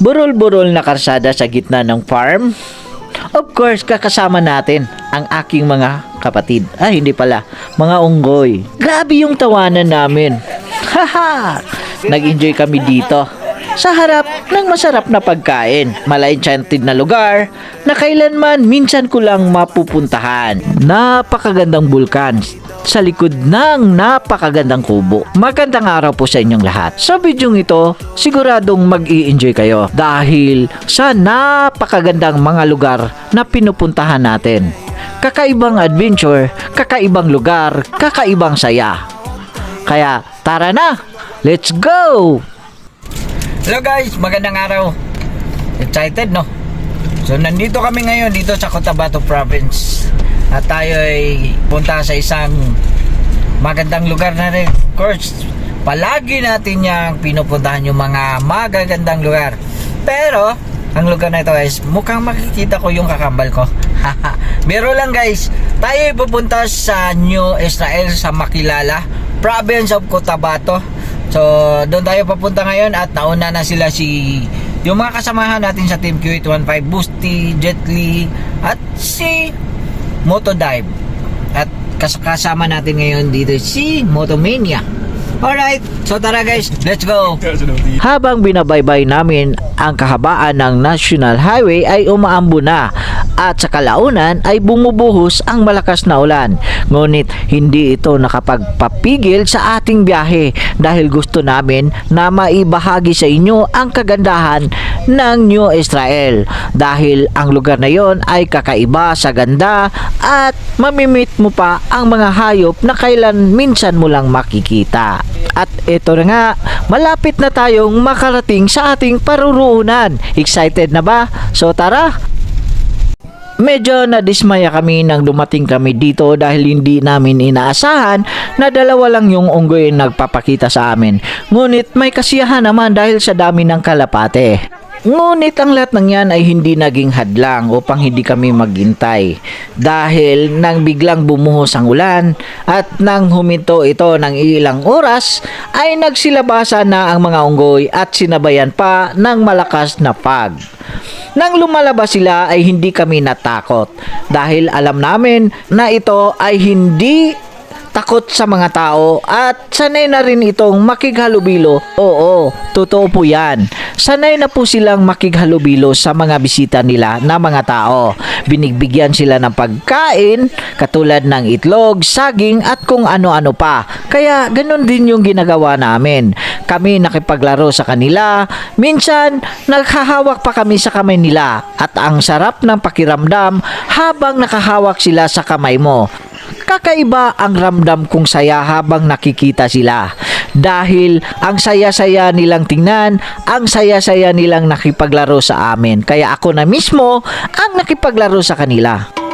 burol-burol na karsada sa gitna ng farm. Of course, kakasama natin ang aking mga kapatid. Ah, hindi pala. Mga unggoy. Grabe yung tawanan namin. Haha! Nag-enjoy kami dito. Sa harap ng masarap na pagkain. Mala-enchanted na lugar na kailanman minsan ko lang mapupuntahan. Napakagandang bulkan sa likod ng napakagandang kubo. Magandang araw po sa inyong lahat. Sa bidyong ito, siguradong mag enjoy kayo dahil sa napakagandang mga lugar na pinupuntahan natin. Kakaibang adventure, kakaibang lugar, kakaibang saya. Kaya tara na, let's go! Hello guys, magandang araw. Excited no? So nandito kami ngayon dito sa Cotabato Province. At tayo ay punta sa isang magandang lugar na rin. Of course, palagi natin yung pinupuntahan yung mga magagandang lugar. Pero, ang lugar na ito guys, mukhang makikita ko yung kakambal ko. Biro lang guys, tayo ay pupunta sa New Israel sa Makilala, province of Cotabato. So, doon tayo papunta ngayon at nauna na sila si yung mga kasamahan natin sa Team Q815, Boosty, Jetly, at si Motodive. At kas- kasama natin ngayon dito si Motomania. Alright, so tara guys, let's go! Habang binabaybay namin ang kahabaan ng National Highway ay umaambo na at sa kalaunan ay bumubuhos ang malakas na ulan. Ngunit hindi ito nakapagpapigil sa ating biyahe dahil gusto namin na maibahagi sa inyo ang kagandahan ng New Israel dahil ang lugar na yon ay kakaiba sa ganda at mamimit mo pa ang mga hayop na kailan minsan mo lang makikita. At ito na nga, malapit na tayong makarating sa ating paruruunan. Excited na ba? So tara, Medyo nadismaya kami nang dumating kami dito dahil hindi namin inaasahan na dalawa lang yung unggoy nagpapakita sa amin. Ngunit may kasiyahan naman dahil sa dami ng kalapate. Ngunit ang lahat ng yan ay hindi naging hadlang upang hindi kami maghintay. Dahil nang biglang bumuhos ang ulan at nang huminto ito ng ilang oras ay nagsilabasa na ang mga unggoy at sinabayan pa ng malakas na fog. Nang lumalabas sila ay hindi kami natakot dahil alam namin na ito ay hindi takot sa mga tao at sanay na rin itong makighalubilo. Oo, totoo po yan. Sanay na po silang makighalubilo sa mga bisita nila na mga tao. Binigbigyan sila ng pagkain katulad ng itlog, saging at kung ano-ano pa. Kaya ganun din yung ginagawa namin. Kami nakipaglaro sa kanila. Minsan, naghahawak pa kami sa kamay nila at ang sarap ng pakiramdam habang nakahawak sila sa kamay mo. Kakaiba ang ramdam kong saya habang nakikita sila. Dahil ang saya-saya nilang tingnan, ang saya-saya nilang nakipaglaro sa amin. Kaya ako na mismo ang nakipaglaro sa kanila.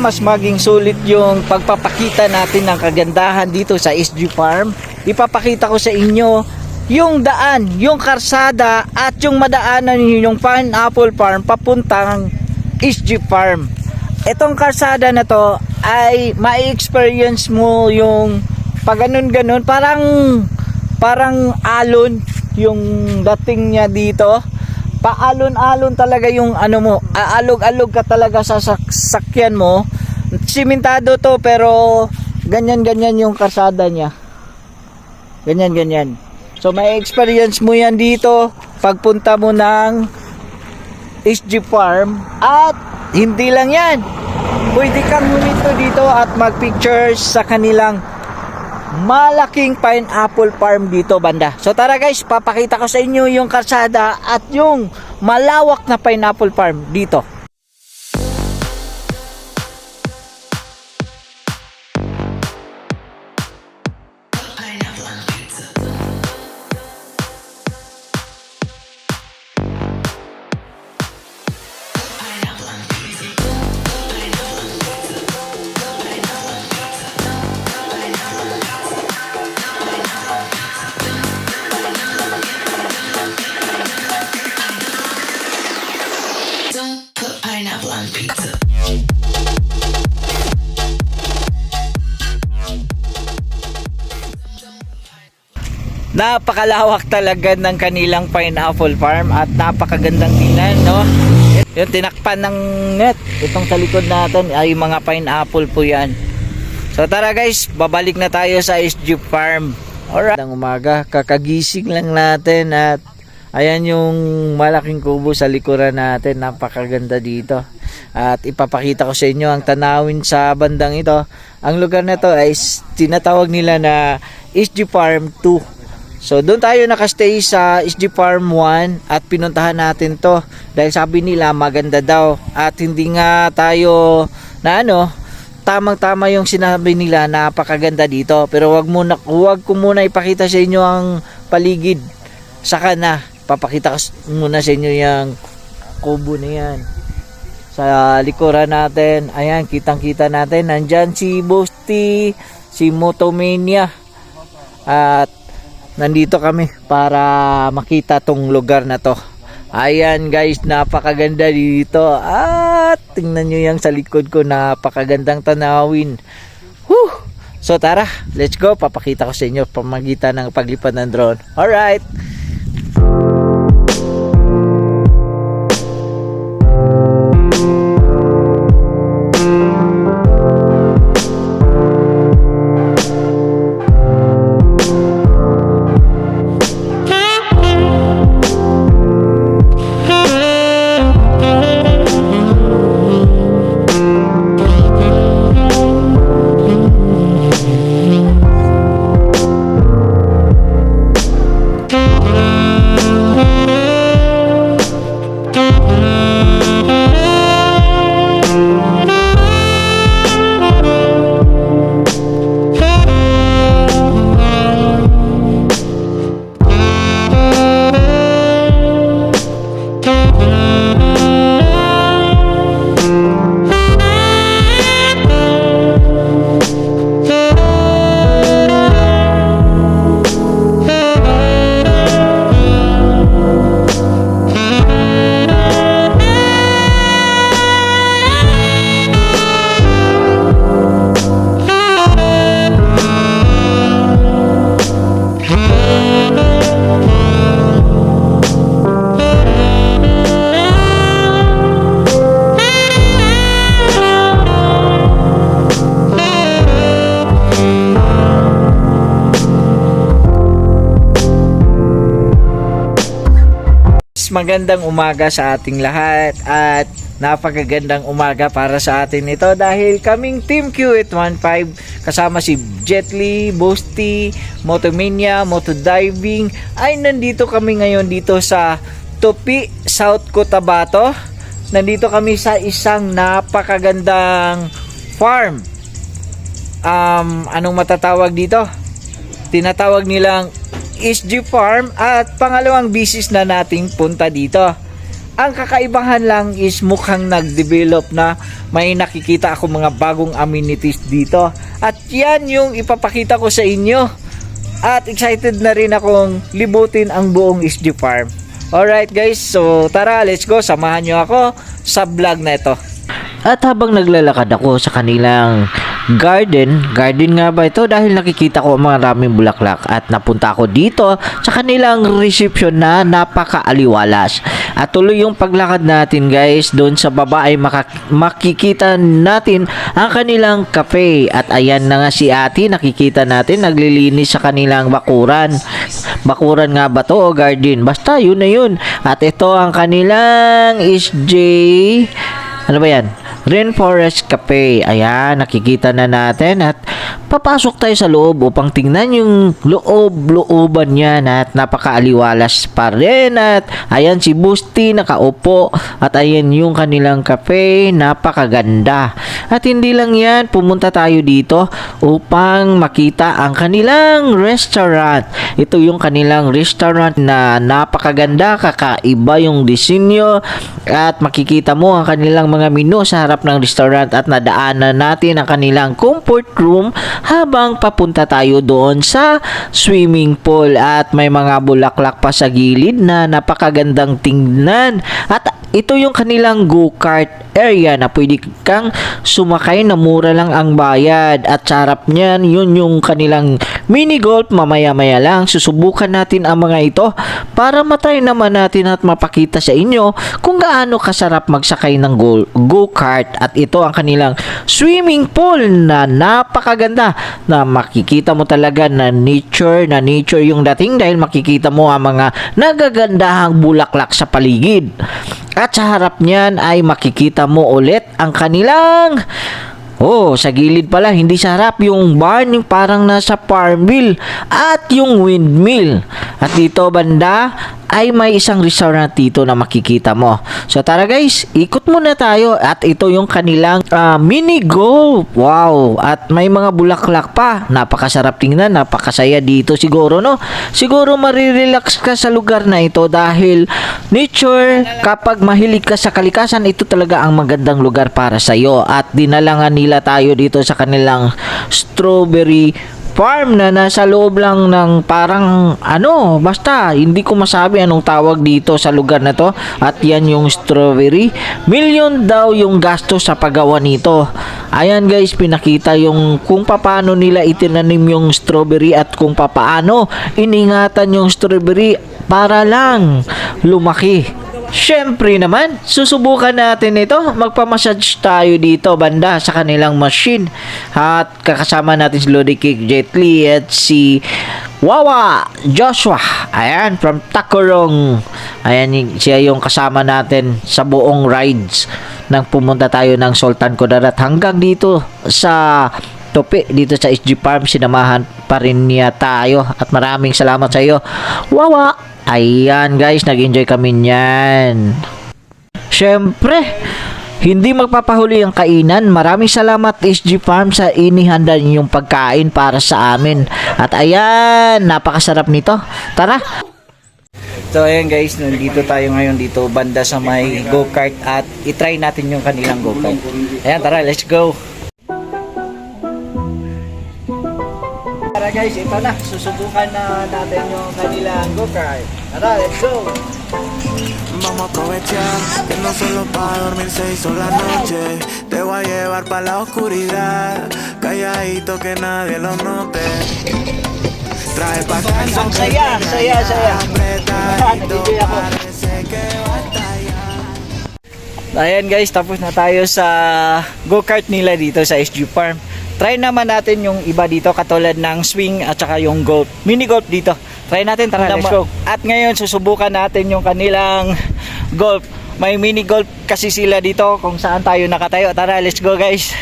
Mas maging sulit yung pagpapakita natin ng kagandahan dito sa SG Farm, ipapakita ko sa inyo yung daan, yung karsada at yung madaanan ninyo yung pineapple farm papuntang SG Farm. Itong karsada na to ay ma-experience mo yung pag ganun-ganun parang parang alon yung dating niya dito paalon-alon talaga yung ano mo aalog-alog ka talaga sa sak- sakyan mo. Simentado to pero ganyan-ganyan yung karsada niya. Ganyan-ganyan. So may experience mo yan dito pagpunta mo ng SG Farm. At hindi lang yan. Pwede kang huminto dito at mag-pictures sa kanilang malaking pineapple farm dito banda. So tara guys, papakita ko sa inyo yung karsada at yung malawak na pineapple farm dito. Napakalawak talaga ng kanilang pineapple farm at napakagandang tingnan, no? Yung tinakpan ng net, itong sa likod natin ay mga pineapple po yan. So tara guys, babalik na tayo sa SG Farm. Alright. Ang umaga, kakagising lang natin at ayan yung malaking kubo sa likuran natin. Napakaganda dito. At ipapakita ko sa inyo ang tanawin sa bandang ito. Ang lugar na to ay tinatawag nila na SG Farm 2. So doon tayo nakastay sa SG Farm 1 at pinuntahan natin to. Dahil sabi nila maganda daw. At hindi nga tayo na ano tamang-tama yung sinabi nila napakaganda dito. Pero wag muna wag ko muna ipakita sa inyo ang paligid. Saka na papakita ko muna sa inyo yung kubo na yan. Sa likuran natin. Ayan kitang kita natin. Nandyan si Boosty si Motomania. At nandito kami para makita tong lugar na to. Ayan guys, napakaganda dito. At tingnan nyo yung sa likod ko, napakagandang tanawin. Whew! So tara, let's go. Papakita ko sa inyo pamagitan ng paglipad ng drone. Alright! Magandang umaga sa ating lahat at napakagandang umaga para sa atin ito dahil kaming Team Q815 kasama si Jetly, Boosty, Motomania, Motodiving ay nandito kami ngayon dito sa Topi, South Cotabato. Nandito kami sa isang napakagandang farm. Um, anong matatawag dito? tinatawag nilang SG Farm at pangalawang bisis na nating punta dito. Ang kakaibahan lang is mukhang nag-develop na may nakikita ako mga bagong amenities dito. At yan yung ipapakita ko sa inyo. At excited na rin akong libutin ang buong SG Farm. Alright guys, so tara let's go. Samahan nyo ako sa vlog na ito. At habang naglalakad ako sa kanilang garden, garden nga ba ito dahil nakikita ko maraming bulaklak at napunta ako dito sa kanilang reception na napakaaliwalas. At tuloy yung paglakad natin guys, doon sa baba ay makikita natin ang kanilang cafe at ayan na nga si ate nakikita natin naglilinis sa kanilang bakuran. Bakuran nga ba to o garden? Basta yun na yun. At ito ang kanilang SJ ano ba yan? Rainforest Cafe. Ayan, nakikita na natin at papasok tayo sa loob upang tingnan yung loob-looban niya at napakaaliwalas pa rin. At ayan si Boosty nakaupo. At ayan yung kanilang cafe napakaganda. At hindi lang yan pumunta tayo dito upang makita ang kanilang restaurant. Ito yung kanilang restaurant na napakaganda kakaiba yung disenyo. At makikita mo ang kanilang mga menu sa harap ng restaurant at nadaanan natin ang kanilang comfort room habang papunta tayo doon sa swimming pool. At may mga bulaklak pa sa gilid na napakagandang tingnan. At ito yung kanilang go-kart area na pwede kang sumakay na mura lang ang bayad. At sa harap niyan yun yung kanilang mini golf. Mamaya-maya lang susubukan natin ang mga ito para matry naman natin at mapakita sa inyo kung gaano kasarap magsakay ng go- go-kart. At ito ang kanilang swimming pool na napakaganda na makikita mo talaga na nature na nature yung dating dahil makikita mo ang mga nagagandahang bulaklak sa paligid at sa harap niyan ay makikita mo ulit ang kanilang Oh, sa gilid pala, hindi sa harap yung barn, yung parang nasa farmville at yung windmill. At dito banda ay may isang restaurant dito na makikita mo. So tara guys, ikot muna tayo at ito yung kanilang ah, mini golf. Wow, at may mga bulaklak pa. Napakasarap tingnan, napakasaya dito siguro no. Siguro marirelax ka sa lugar na ito dahil nature kapag mahilig ka sa kalikasan ito talaga ang magandang lugar para sa iyo at dinalangan nila tayo dito sa kanilang strawberry farm na nasa loob lang ng parang ano basta hindi ko masabi anong tawag dito sa lugar na to at yan yung strawberry. Million daw yung gasto sa paggawa nito. Ayan guys pinakita yung kung paano nila itinanim yung strawberry at kung paano iningatan yung strawberry para lang lumaki Siyempre naman, susubukan natin ito. Magpamassage tayo dito banda sa kanilang machine. At kakasama natin si Lodi Kick Jet Li at si Wawa Joshua. Ayan, from Tacorong. Ayan, siya yung kasama natin sa buong rides nang pumunta tayo ng Sultan Kudarat hanggang dito sa Topi dito sa SG Farm sinamahan pa rin niya tayo at maraming salamat sa iyo. Wawa. Ayan guys, nag-enjoy kami niyan. Syempre, hindi magpapahuli ang kainan. Maraming salamat SG Farm sa inihanda niyong pagkain para sa amin. At ayan, napakasarap nito. Tara. So ayan guys, nandito tayo ngayon dito banda sa may go-kart at itry natin yung kanilang go-kart. Ayan, tara, let's go. Guys, ito na. Susubukan na natin yung kanilang go-kart. Tara, let's go. Vamos a aprovechar que no solo para dormir se hizo la noche. Te voy a llevar para la oscuridad, calladito que nadie lo note. Trae pa' casa Ang saya, saya, ya saya. apretadito, Nag-enjoy ako. parece que va a estallar. Ayan guys, tapos na tayo sa go-kart nila dito sa SG Farm. Try naman natin yung iba dito katulad ng swing at saka yung golf. Mini golf dito. Try natin, tara, let's go. At ngayon susubukan natin yung kanilang golf. May mini golf kasi sila dito kung saan tayo nakatayo. Tara, let's go guys.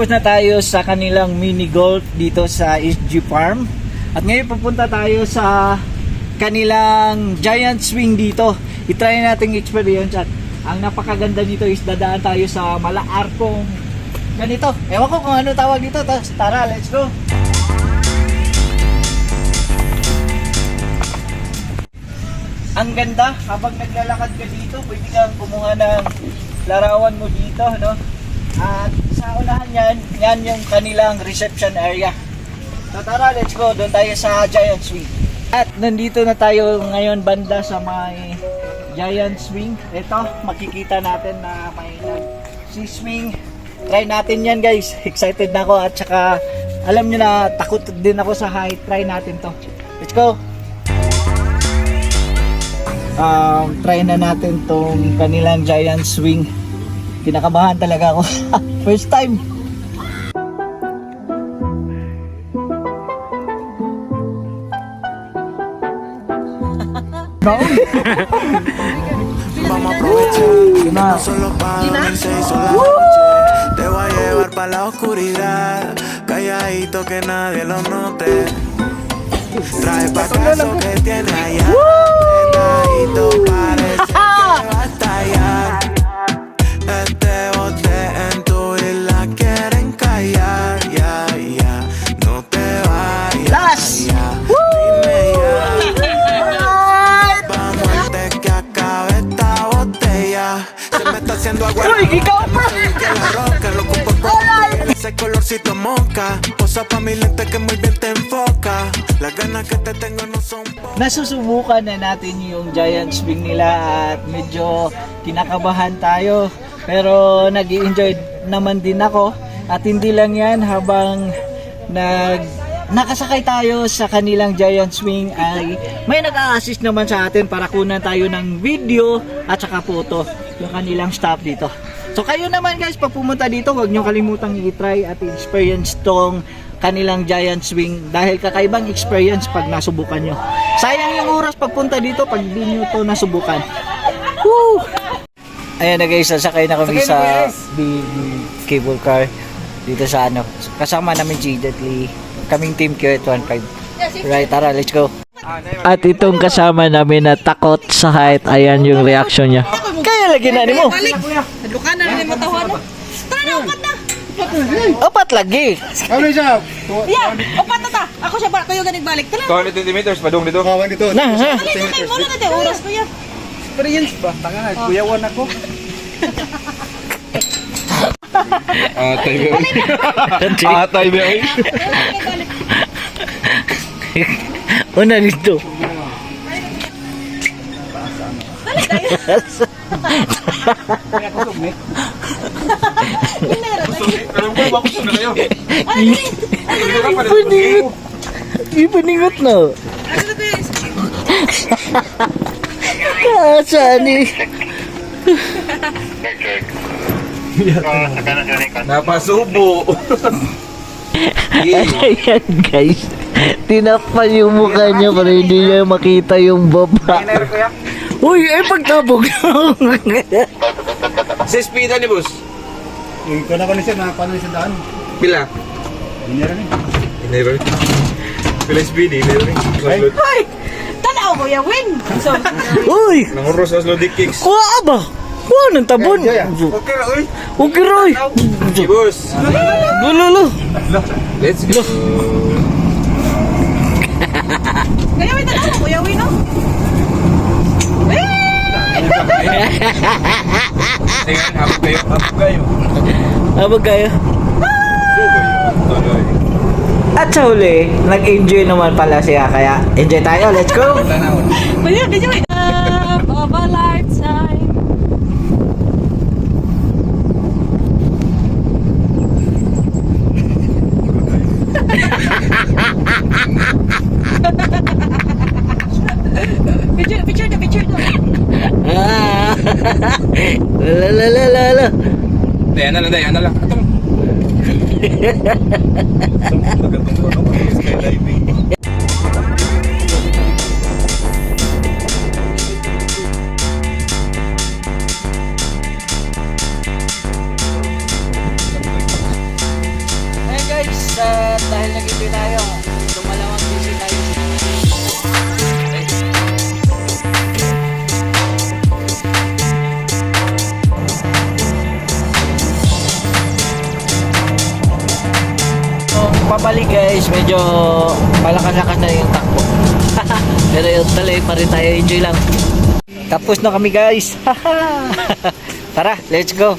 Tapos na tayo sa kanilang mini golf dito sa SG Farm. At ngayon pupunta tayo sa kanilang giant swing dito. I-try natin experience at ang napakaganda nito is dadaan tayo sa malaarkong ganito. Ewan ko kung ano tawag dito. Tara, let's go. Ang ganda, habang naglalakad ka dito, pwede kang kumuha ng larawan mo dito, no? At sa unahan yan, yan yung kanilang reception area. So tara, let's go. Doon tayo sa Giant Swing. At nandito na tayo ngayon banda sa may Giant Swing. Ito, makikita natin na may si swing. Try natin yan guys. Excited na ako at saka alam nyo na takot din ako sa height. Try natin to. Let's go. Um, try na natin tong kanilang Giant Swing. Kinakabahan talaga ako. First time. Vamos a aprovechar no solo para dormir se hizo la noche. Te voy a llevar para la oscuridad, calladito que nadie lo note. Trae pa' caso que tiene allá. calladito parece la por probar Ese colorcito moca. Posa pa' mi lente que muy bien te enfoca. Las ganas que te tengo no son. Nasusubukan na natin yung giant swing nila at medyo kinakabahan tayo. Pero nag enjoy naman din ako. At hindi lang yan habang nag nakasakay tayo sa kanilang giant swing ay may nag-a-assist naman sa atin para kunan tayo ng video at saka photo yung kanilang staff dito. So kayo naman guys, pag pumunta dito, huwag nyo kalimutang i-try at experience tong kanilang giant swing dahil kakaibang experience pag nasubukan nyo. Sayang yung oras pagpunta dito pag hindi nyo to nasubukan. Woo! Ayan na guys, sasakay na kami sa big cable car dito sa ano. Kasama namin si Jet Lee. Kaming team Q815. Right, tara, let's go. At itong kasama namin na takot sa height, ayan yung reaction niya. Lagi na ni mo. Balik. Luka na rin mo tawa no. Tara na, upat na. Opat lagi. Yeah, upat na ta. Ako siya ba? Kayo ganig balik. Tara. 200 centimeters, padung dito. Na, ha? Dali. Muna na tayo. Oras ko yan. Atay ba? Atay ba? Una dito. Alam ko, bakit na kayo? Ipaningot. Ipaningot na. Ah, saan eh? Napasubo. Ayan guys. Tinapal yung mukha niya para hindi niya makita yung baba. Uy, eh pagtabog. Sa speeda ni boss. Ikaw na kanisa na paano sa daan? Pila? Hindi rin. Never. Pila speed, never. Hoy! Tanaw mo yan, win. So, Uy, Nanguros sa slow dick kicks. kuha ba? Kuha ng tabon. Okay na, uy. Okay, Roy. Si boss. Lululu. Let's go. kaya may tanaw mo, kuya win, no? Tingnan, hapag kayo. Hapag kayo. Habag kayo. At sa huli, nag-enjoy naman pala siya. Kaya, enjoy tayo. Let's go. Pwede, pwede, wait. Love of a lifetime. picture, picture na, picture na. Ah. la la la la la. Dayan na lang, dayan na lang. Atong. Hey guys, uh, dahil nag-enjoy tayo, medyo malakas-lakas na yung takbo. Pero yung tuloy pa rin tayo, enjoy lang. Tapos na kami guys. Tara, let's go.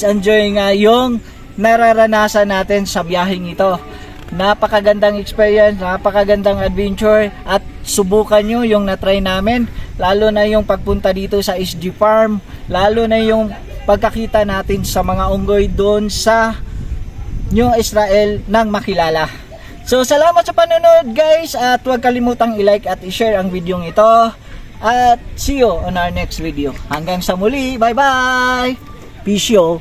Please enjoy nga yung nararanasan natin sa biyaheng ito. Napakagandang experience, napakagandang adventure at subukan nyo yung natry namin lalo na yung pagpunta dito sa SG Farm lalo na yung pagkakita natin sa mga unggoy doon sa New Israel ng makilala. So salamat sa panonood guys at huwag kalimutang i-like at i-share ang video ito at see you on our next video. Hanggang sa muli, bye 必须哦。